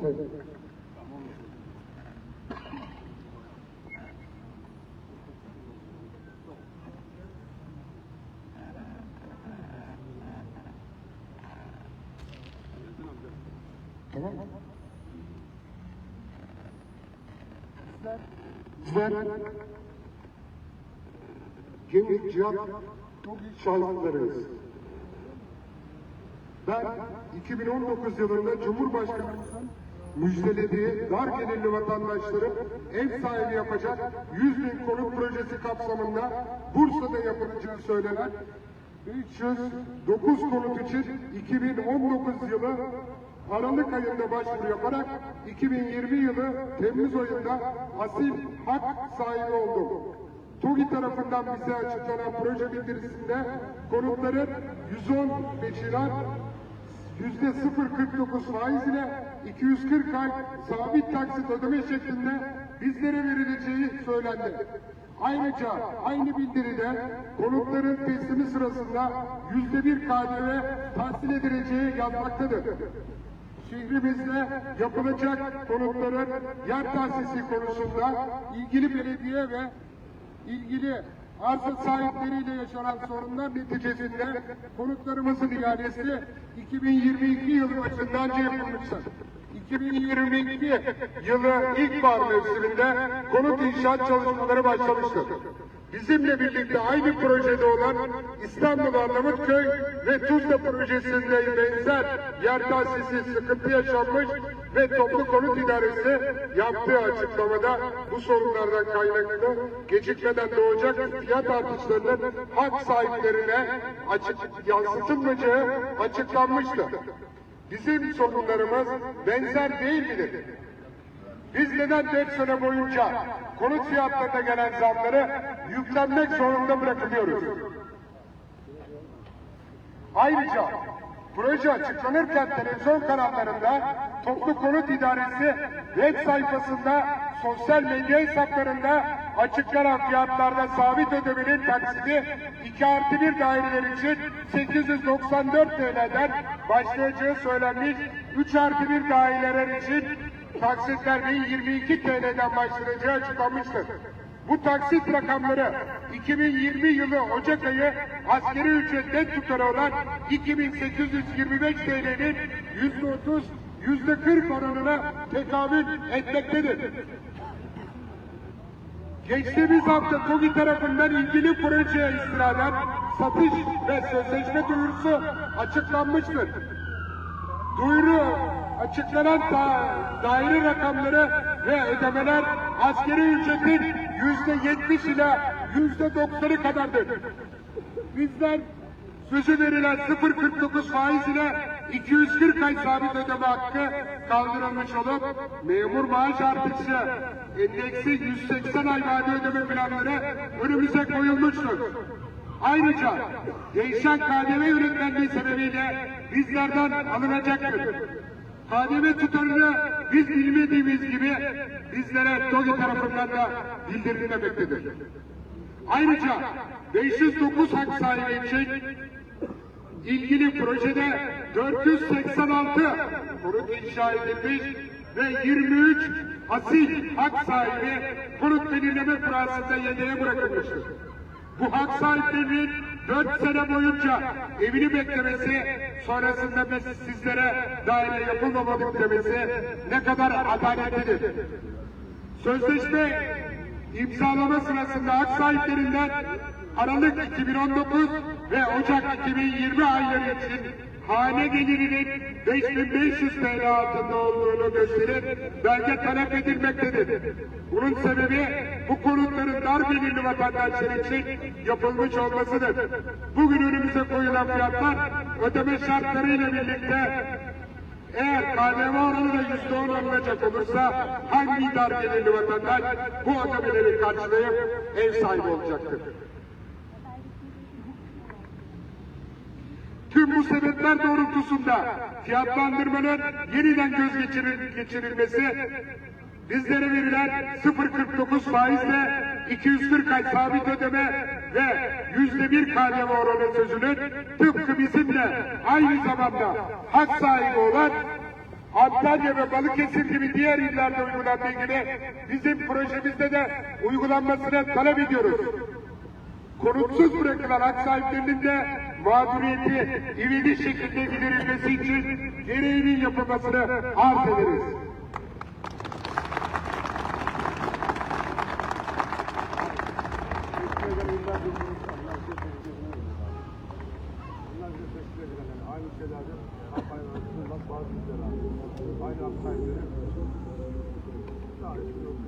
Tamam. Bizler Cemil Cihat şanslılarıyız. Ben 2019 yılında Cumhurbaşkanımızın müjdelediği dar gelirli vatandaşları ev sahibi yapacak 100 bin konut projesi kapsamında Bursa'da yapılacağı söylenen 309 konut için 2019 yılı Aralık ayında başvuru yaparak 2020 yılı Temmuz ayında asil hak sahibi oldum. TOGİ tarafından bize açıklanan proje bildirisinde konutların 110 lira yüzde 0.49 faiz ile 240 ay sabit taksit ödeme şeklinde bizlere verileceği söylendi. Ayrıca aynı bildiride konutların teslimi sırasında yüzde bir KDV tahsil edileceği yazmaktadır. Şehrimizde yapılacak konutların yer tahsisi konusunda ilgili belediye ve ilgili arsa sahipleriyle yaşanan sorunlar neticesinde konutlarımızın ihalesi 2022 yılı başından yapılmıştır. 2022 yılı ilkbahar mevsiminde konut inşaat çalışmaları başlamıştır. Bizimle birlikte aynı projede olan İstanbul Arnavutköy ve Tuzla projesinde benzer yer tahsisi sıkıntı yaşanmış ve toplu konut idaresi yaptığı açıklamada bu sorunlardan kaynaklı gecikmeden doğacak fiyat artışlarının hak sahiplerine açık, yansıtılmayacağı açıklanmıştı. Bizim sorunlarımız benzer değil midir? Biz neden 4 sene boyunca konut fiyatlarına gelen zamları yüklenmek zorunda bırakılıyoruz? Ayrıca proje açıklanırken televizyon kanallarında Toplu Konut İdaresi web sayfasında sosyal medya hesaplarında açıklanan fiyatlarda sabit ödemenin taksidi 2 artı 1 daireler için 894 TL'den başlayacağı söylenmiş 3 artı 1 daireler için taksitlerin 22 TL'den başlayacağı açıklanmıştır. Bu taksit rakamları 2020 yılı Ocak ayı askeri ücret net tutarı olan 2825 TL'nin %30, %40 oranına tekabül etmektedir. Geçtiğimiz hafta TOGİ tarafından ilgili projeye istinaden satış ve sözleşme duyurusu açıklanmıştır. Duyuru açıklanan da, daire rakamları ve ödemeler askeri ücretin yüzde yetmiş ile yüzde doksanı kadardır. Bizler sözü verilen 0.49 faiz ile 240 ay sabit ödeme hakkı kaldırılmış olup memur maaş artışı endeksi 180 ay vade ödeme planları önümüze koyulmuştur. Ayrıca değişen KDV yönetmenliği sebebiyle bizlerden alınacaktır. KDV tutarını biz bilmediğimiz gibi bizlere TOGİ tarafından da bildirilmemektedir. Ayrıca 509 hak sahibi için ilgili projede 486 konut inşa edilmiş ve 23 asil hak sahibi konut belirleme kurasında yedeğe bırakılmıştır. Bu hak sahiplerinin 4 sene boyunca evini beklemesi, sonrasında sizlere daire yapılmamalık demesi ne kadar adaletlidir. Sözleşme imzalama sırasında hak sahiplerinden Aralık 2019 ve Ocak 2020 ayları için hane gelirinin 5500 TL altında olduğunu gösterip belge talep edilmektedir. Bunun sebebi bu konutların dar gelirli vatandaşlar için yapılmış olmasıdır. Bugün önümüze koyulan fiyatlar ödeme şartlarıyla birlikte eğer KDV oranı da yüzde on alınacak olursa hangi dar gelirli vatandaş bu ödemeleri karşılayıp ev sahibi olacaktır? Tüm bu sebepler doğrultusunda fiyatlandırmanın yeniden göz geçirir, geçirilmesi bizlere verilen 0.49 faizle 240 ay sabit ödeme ve yüzde bir KDV oranı sözünün tıpkı bizimle aynı zamanda hak sahibi olan Antalya ve Balıkesir gibi diğer illerde uygulandığı gibi bizim projemizde de uygulanmasını talep ediyoruz. Konutsuz bırakılan hak sahiplerinin de mağduriyeti ivedi şekilde giderilmesi için gereğinin yapılmasını arz ederiz. Aynı şeylerde kampanyasında bazı şeyler aynı hiçbir yok.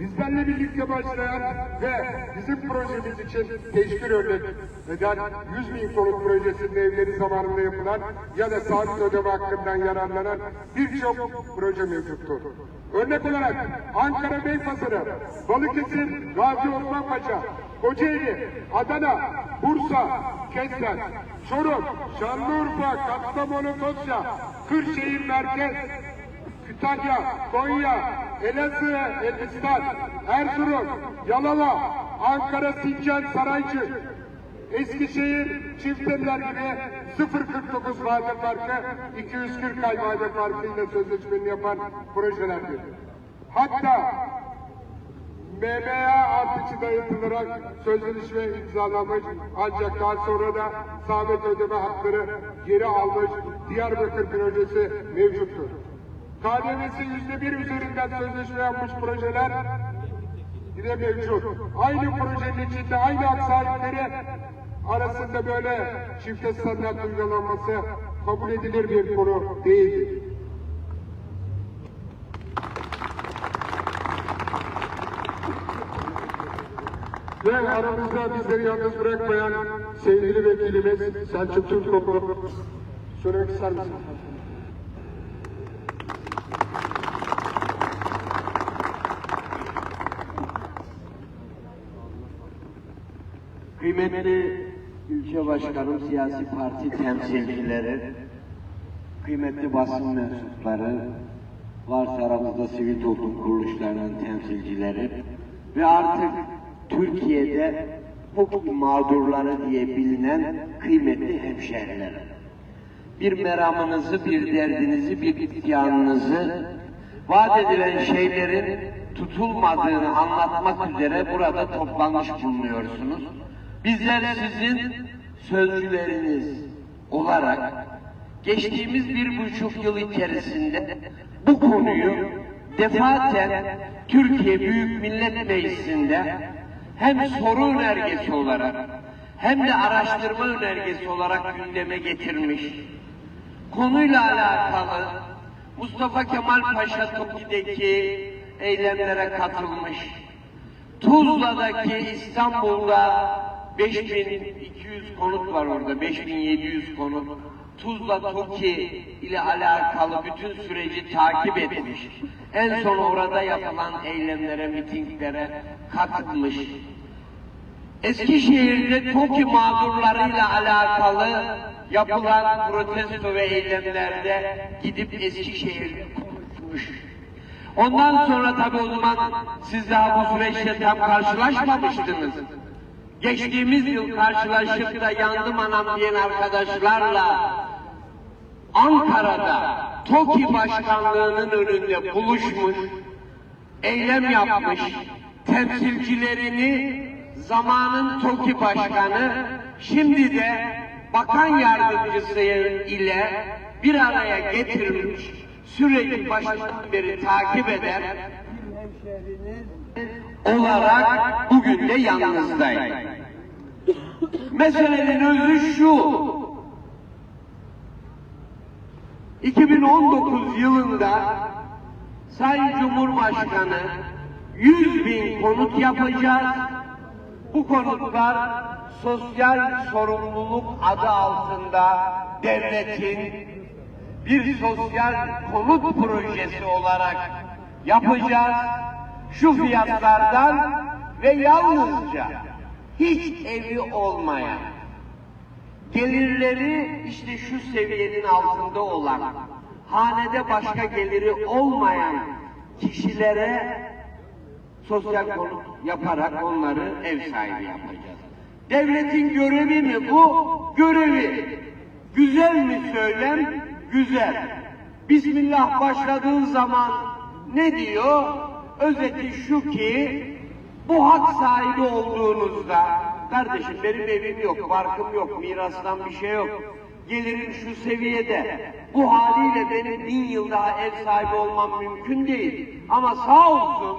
Bizlerle birlikte başlayan ve bizim projemiz için teşkil eden 100 bin konut projesinde evleri zamanında yapılan ya da sabit ödeme hakkından yararlanan birçok proje mevcuttur. Örnek olarak Ankara Beypazarı, Balıkesir, Gazi Osman Paşa, Kocaeli, Adana, Bursa, Kesen, Çorum, Şanlıurfa, Kastamonu, Tosya, Kırşehir Merkez, Kütahya, Konya, Elazığ, Elbistan, Erzurum, Yalova, Ankara, Sincan, Saraycı, Eskişehir, Çifteller gibi 0.49 vade farkı, 240 ay vade farkıyla sözleşmeni yapan projelerdir. Hatta MMA artışı dayatılarak sözleşme imzalanmış ancak daha sonra da sabit ödeme hakları geri almış Diyarbakır projesi mevcuttur. KDV'si yüzde bir üzerinden sözleşme yapmış projeler yine mevcut. Aynı projenin içinde aynı hak sahipleri arasında böyle çifte standart uygulanması kabul edilir bir konu değildir. Ve aramızda bizleri yalnız bırakmayan sevgili vekilimiz Selçuk Türkoğlu söylemek ister misin? Kıymetli ilçe başkanım, siyasi parti temsilcileri, kıymetli basın mensupları, varsa aramızda sivil toplum kuruluşlarının temsilcileri ve artık Türkiye'de hukuk mağdurları diye bilinen kıymetli hemşehrilerim. Bir meramınızı, bir derdinizi, bir isyanınızı, vaat edilen şeylerin tutulmadığını anlatmak üzere burada toplanmış bulunuyorsunuz. Bizler sizin sözcüleriniz olarak geçtiğimiz bir buçuk yıl içerisinde bu konuyu defaten Türkiye Büyük Millet Meclisi'nde hem soru önergesi olarak hem de araştırma önergesi olarak gündeme getirmiş. Konuyla alakalı Mustafa Kemal Paşa Toki'deki eylemlere katılmış. Tuzla'daki İstanbul'da 5200 konut var orada, 5700 konut. Tuzla TOKİ ile alakalı bütün süreci takip etmiş. En son orada yapılan eylemlere, mitinglere katılmış. Eskişehir'de TOKİ mağdurlarıyla alakalı yapılan protesto ve eylemlerde gidip Eskişehir'de konuşmuş. Ondan sonra tabii o zaman siz daha bu süreçte tam karşılaşmamıştınız. Geçtiğimiz yıl karşılaşıp da yandım anam diyen arkadaşlarla Ankara'da TOKİ Başkanlığı'nın önünde buluşmuş, eylem yapmış, temsilcilerini zamanın TOKİ Başkanı, şimdi de Bakan Yardımcısı ile bir araya getirmiş, sürekli başından beri takip hemşehriniz olarak bugün de yanınızdayım. Meselenin özü şu, 2019 yılında Sayın Cumhurbaşkanı 100 bin konut yapacağız. Bu konutlar sosyal sorumluluk adı altında devletin bir sosyal konut projesi olarak yapacağız. Şu fiyatlardan ve yalnızca hiç evi olmayan gelirleri işte şu seviyenin altında olan hanede başka geliri olmayan kişilere sosyal konut yaparak onları ev sahibi yapacağız. Devletin görevi mi bu? Görevi. Güzel mi söylem? Güzel. Bismillah başladığın zaman ne diyor? Özeti şu ki bu hak sahibi olduğunuzda kardeşim benim evim yok, barkım yok, mirastan bir şey yok. Gelirim şu seviyede. Bu haliyle benim bin yıl daha ev sahibi olmam mümkün değil. Ama sağ olsun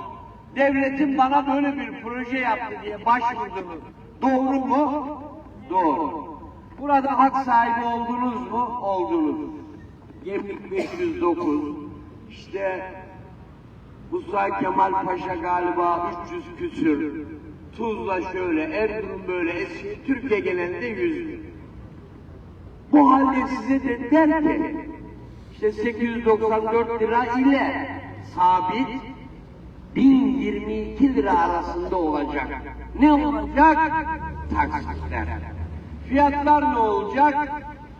devletin bana böyle bir proje yaptı diye başvurdunuz. Doğru mu? Doğru. Burada hak sahibi oldunuz mu? Oldunuz. Gemlik 509, işte Musa Kemal Paşa galiba 300 küsür. Tuzla şöyle, Erzurum böyle, eski Türkiye genelinde 100 bin. Bu halde size de der ki, işte 894 lira ile sabit 1022 lira arasında olacak. Ne olacak? Taksitler. Fiyatlar ne olacak?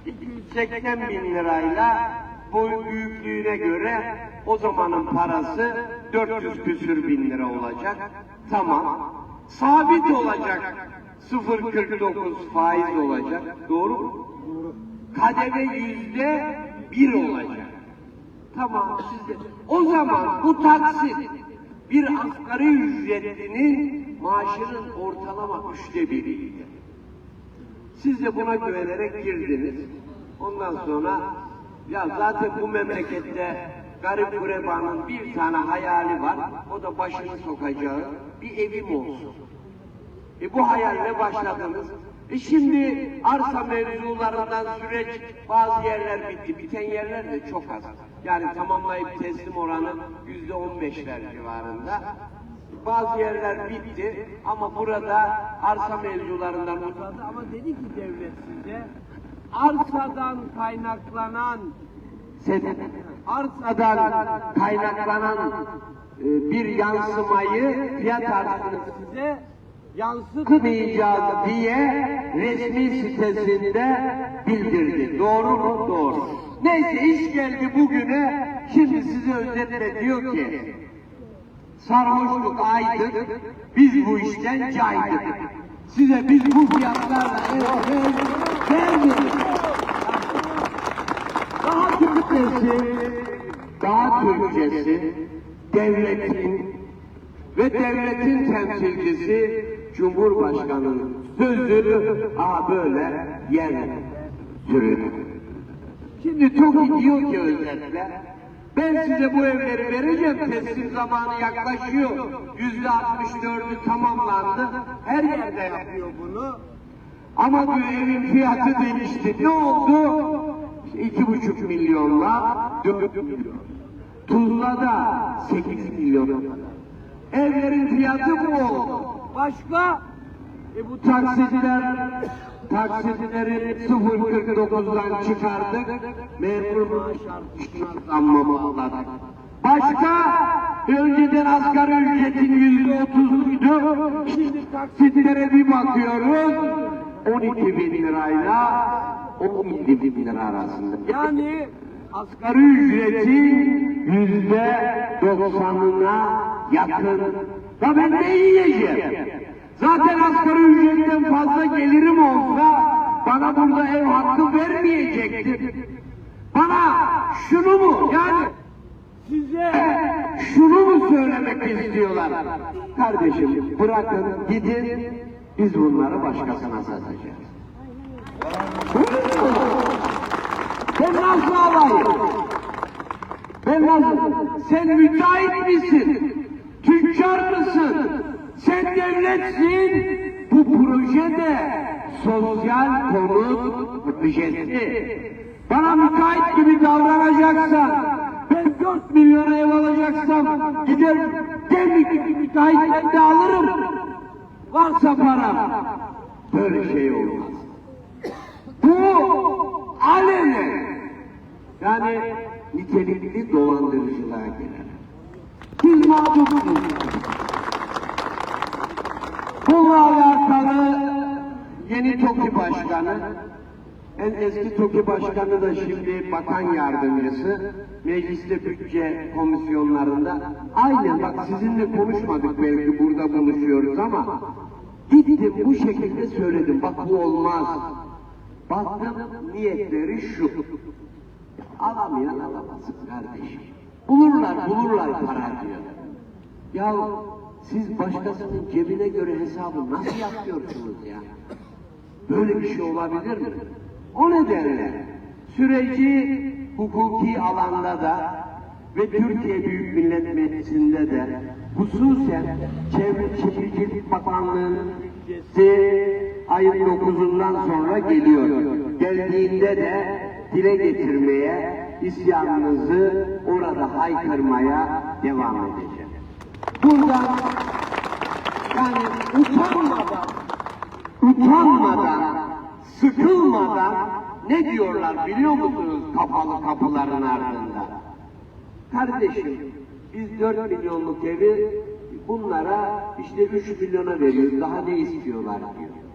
280 bin lirayla boy büyüklüğüne göre o zamanın parası 400 küsür bin lira olacak. Tamam. Sabit olacak. 0.49 faiz olacak. Doğru mu? Kademe yüzde bir olacak. Tamam siz de. O zaman bu taksit bir asgari ücretlinin maaşının ortalama üçte biriydi. Siz de buna güvenerek girdiniz. Ondan sonra ya zaten bu memlekette garip gurebanın bir tane hayali var. O da başını sokacağı bir evim olsun. E bu hayalle başladınız. E şimdi arsa mevzularından süreç bazı yerler bitti. Biten yerler de çok az. Yani tamamlayıp teslim oranı yüzde on beşler civarında. Bazı yerler bitti ama burada arsa mevzularından uzadı. Ama dedi ki devlet size arsadan kaynaklanan arsadan kaynaklanan e, bir yansımayı fiyat artışını size yansıtmayacağız diye resmi sitesinde bildirdi. Doğru mu? Doğru. Neyse iş geldi bugüne. Şimdi size özetle diyor ki sarhoşluk aydık, biz bu işten caydık. Size biz bu fiyatlarla vermedik. Daha Türkçesi, daha Türkçesi devletin ve devletin temsilcisi Cumhurbaşkanı'nın sözü ha böyle yer sürüyor. Şimdi TOKİ diyor ki özetle ben size bu evleri vereceğim teslim zamanı yaklaşıyor. Yüzde 64'ü tamamlandı. Her yerde yapıyor bunu. Ama diyor evin fiyatı değişti. Ne oldu? İki buçuk milyonla dört milyon. Tuzla'da sekiz milyon. Evlerin fiyatı bu oldu. Başka? E bu taksitler, taksitleri 0.49'dan çıkardık. Memur maaş bağladık. Başka? Önceden asgari ücretin yüzde otuzuydu. Şimdi taksitlere bir bakıyoruz. 12 bin lirayla 17 bin lira arasında. Yani asgari ücretin yüzde doksanına yakın. Ya ben ne yiyeceğim? Zaten asgari ücretten fazla gelirim olsa bana burada ev hakkı vermeyecektir. Bana şunu mu yani size şunu mu söylemek istiyorlar? Kardeşim bırakın gidin biz bunları başkasına satacağız. Ben nasıl alayım? Ben nasıl? Sen müteahhit misin? Tüccar mısın? Sen devletsin. Bu projede sosyal konut projesi. Bana müteahhit gibi davranacaksan, ben 4 milyon ev alacaksam gider demlik müteahhitten de alırım. Varsa para. Böyle şey olmaz. Alenen yani nitelikli dolandırıcılığa girer. Biz mağduruz. Bununla alakalı yeni TOKİ Başkanı En eski TOKİ Başkanı da şimdi bakan yardımcısı. Mecliste bütçe komisyonlarında. Aynen bak sizinle konuşmadık belki burada buluşuyoruz ama gittim bu şekilde söyledim. Bak bu olmaz. Baktım niyetleri şu. Alamayan alamasın kardeşim. Bulurlar bulurlar para diyor. Ya siz başkasının cebine göre hesabı nasıl yapıyorsunuz ya? Böyle bir şey olabilir mi? O nedenle süreci hukuki alanda da ve Türkiye Büyük Millet Meclisi'nde de hususen Çevre Şehircilik Bakanlığı'nın ayın 9'undan sonra geliyor. Geldiğinde de dile getirmeye, isyanınızı orada haykırmaya devam edeceğim. Buradan yani utanmadan utanmadan, sıkılmadan ne diyorlar biliyor musunuz kapalı kapıların ardında? Kardeşim biz 4 milyonluk evi bunlara işte 3 milyona veriyoruz. Daha ne istiyorlar diyor.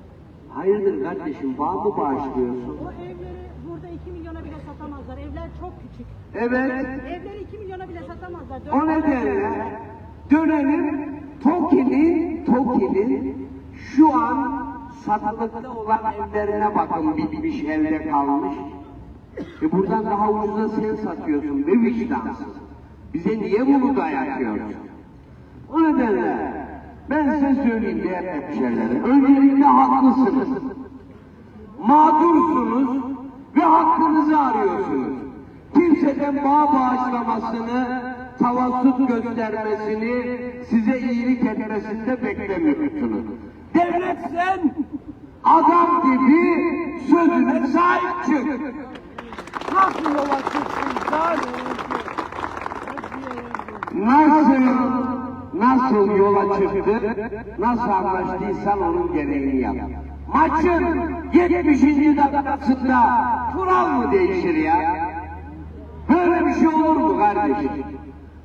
Hayırdır kardeşim bağ mı bağışlıyorsun? O evleri burada 2 milyona bile satamazlar. Evler çok küçük. Evet. Evleri 2 milyona bile satamazlar. Dört O nedenle dönelim TOKİ'nin TOKİ'nin şu an satılıkta olan evlerine bakın bitmiş elde kalmış. E buradan daha ucuza sen satıyorsun be vicdansız. Bize niye bunu dayatıyorsun? O nedenle ben size söyleyeyim değerli hemşehrilerim. Öncelikle haklısınız. Mağdursunuz ve hakkınızı arıyorsunuz. Kimseden bağ bağışlamasını, tavassut göstermesini, size iyilik etmesini de beklemiyorsunuz. Devlet sen adam gibi sözüne sahip çık. Nasıl yola çıksın? Nasıl nasıl yola çıktı, nasıl anlaştıysan onun gereğini yap. Maçın 70. dakikasında kural mı değişir ya? Böyle bir şey olur mu kardeşim?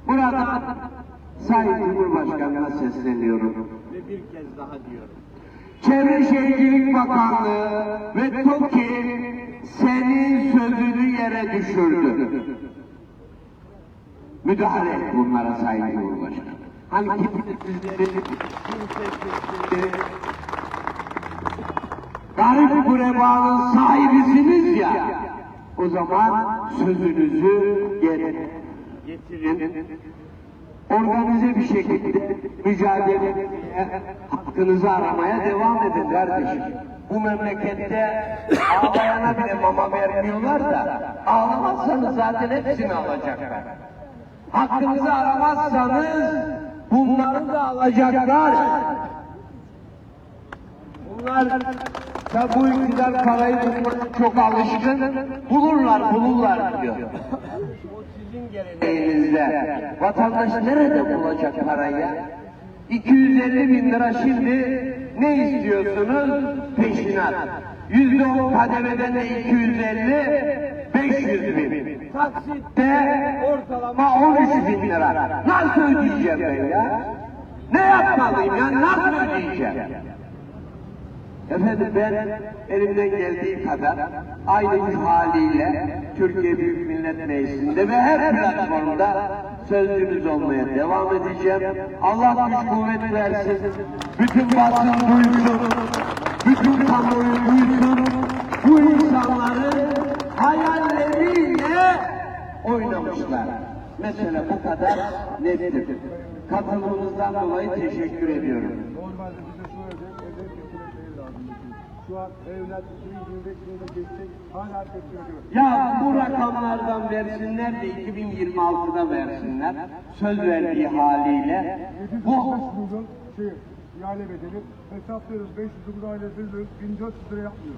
Burada Sayın Cumhurbaşkanı'na sesleniyorum. Ve bir kez daha diyorum. Çevre Şehircilik Bakanlığı ve TOKİ senin sözünü yere düşürdü. Müdahale et bunlara Sayın Cumhurbaşkanı. Garip gurebanın sahibisiniz ya, o zaman sözünüzü geri getirin. Organize bir şekilde mücadele hakkınızı aramaya devam edin kardeşim. Bu memlekette ağlayana bile mama vermiyorlar da ağlamazsanız zaten hepsini alacaklar. Hakkınızı aramazsanız bunları da alacaklar. Bunlar da bu iktidar parayı çok alışkın. Bulurlar, bulurlar diyor. Sizin geleneğinizde. Vatandaş nerede bulacak parayı? 250 bin lira şimdi ne istiyorsunuz? Peşinat. Yüzde on kademeden de 250, 500 bin. Taksitte ortalama 13 bin lira. Nasıl ödeyeceğim ben ya? Ne yapmalıyım ya? Nasıl ödeyeceğim? Efendim ben elimden geldiği kadar aynı haliyle Türkiye Büyük Millet Meclisi'nde ve her platformda sözcünüz olmaya devam edeceğim. Allah güç kuvvet versin. Bütün basın duysun. Bütün kamuoyu duysun. Bu insanların hayalleriyle oynamışlar. Mesela bu kadar nettir. Katılımınızdan dolayı teşekkür ediyorum. Normalde bize şu evde evde kesilen şey lazım. Şu an evler 2025 yılında geçecek hala kesiliyor. Ya bu rakamlardan versinler de 2026'da versinler. Söz verdiği haliyle. 765 Bu milyon şey ihale bedeli hesaplıyoruz 500 lira aile veriyoruz 1400 lira yapmıyor.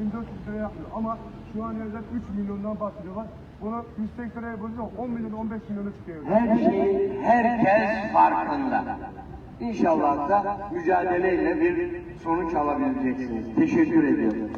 1400 lira yapmıyor ama şu an evler 3 milyondan bahsediyorlar. Bunu 180 liraya bölüyor 10 milyon 15 milyonu çıkıyor. her şeyin herkes farkında. İnşallah da mücadeleyle bir sonuç alabileceksiniz. Teşekkür ediyorum.